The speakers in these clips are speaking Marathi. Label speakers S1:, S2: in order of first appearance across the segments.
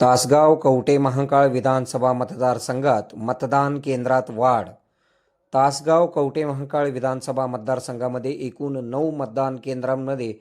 S1: तासगाव कवटे महांकाळ विधानसभा मतदारसंघात मतदान केंद्रात वाढ. तासगाव कवटे महांकाळ विधानसभा मतदारसंघामध्ये एकूण नऊ मतदान केंद्रांमध्ये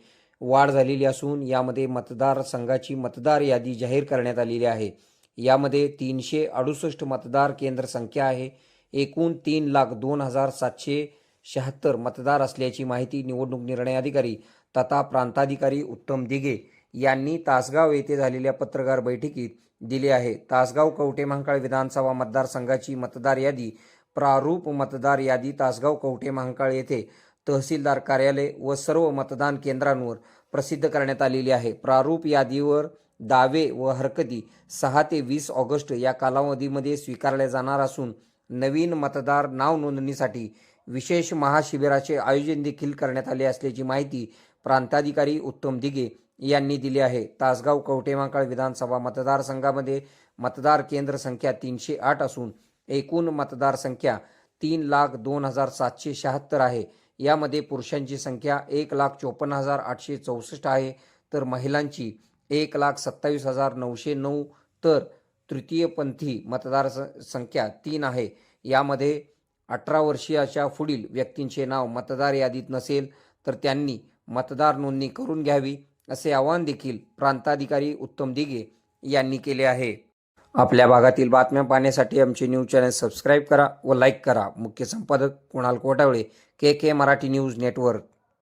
S1: वाढ झालेली असून यामध्ये मतदारसंघाची मतदार यादी जाहीर करण्यात आलेली आहे. यामध्ये तीनशे अडुसष्ट मतदार केंद्र संख्या आहे. एकूण तीन लाख दोन हजार सातशे शहात्तर मतदार असल्याची माहिती निवडणूक निर्णय अधिकारी तथा प्रांताधिकारी उत्तम दिघे यांनी तासगाव येथे झालेल्या पत्रकार बैठकीत दिली आहे. तासगाव कवठे महांकाळ विधानसभा मतदारसंघाची मतदार यादी प्रारूप मतदार यादी तासगाव कवठे महांकाळ येथे तहसीलदार कार्यालय व सर्व मतदान केंद्रांवर प्रसिद्ध करण्यात आलेली आहे. प्रारूप यादीवर दावे व हरकती सहा ते वीस ऑगस्ट या कालावधीमध्ये स्वीकारल्या जाणार असून नवीन मतदार नाव नोंदणीसाठी विशेष महाशिबिराचे आयोजन देखील करण्यात आले असल्याची माहिती प्रांताधिकारी उत्तम दिघे यांनी दिली आहे. तासगाव कवटेमाकाळ विधानसभा मतदारसंघामध्ये मतदार केंद्र संख्या तीनशे आठ असून एकूण मतदारसंख्या तीन लाख दोन हजार सातशे शहात्तर आहे. यामध्ये पुरुषांची संख्या एक लाख चोपन्न हजार आठशे चौसष्ट आहे. तर महिलांची एक लाख सत्तावीस हजार नऊशे नऊ तर तृतीयपंथी मतदार संख्या तीन आहे. यामध्ये अठरा वर्षीयाच्या पुढील व्यक्तींचे नाव मतदार यादीत नसेल तर त्यांनी मतदार नोंदणी करून घ्यावी. असे आवाहन देखील प्रांताधिकारी उत्तम दिघे यांनी केले आहे. आपल्या भागातील बातम्या पाहण्यासाठी आमचे न्यूज चॅनल सबस्क्राईब करा व लाईक करा. मुख्य संपादक Kunal Kotawale K K Marathi news network.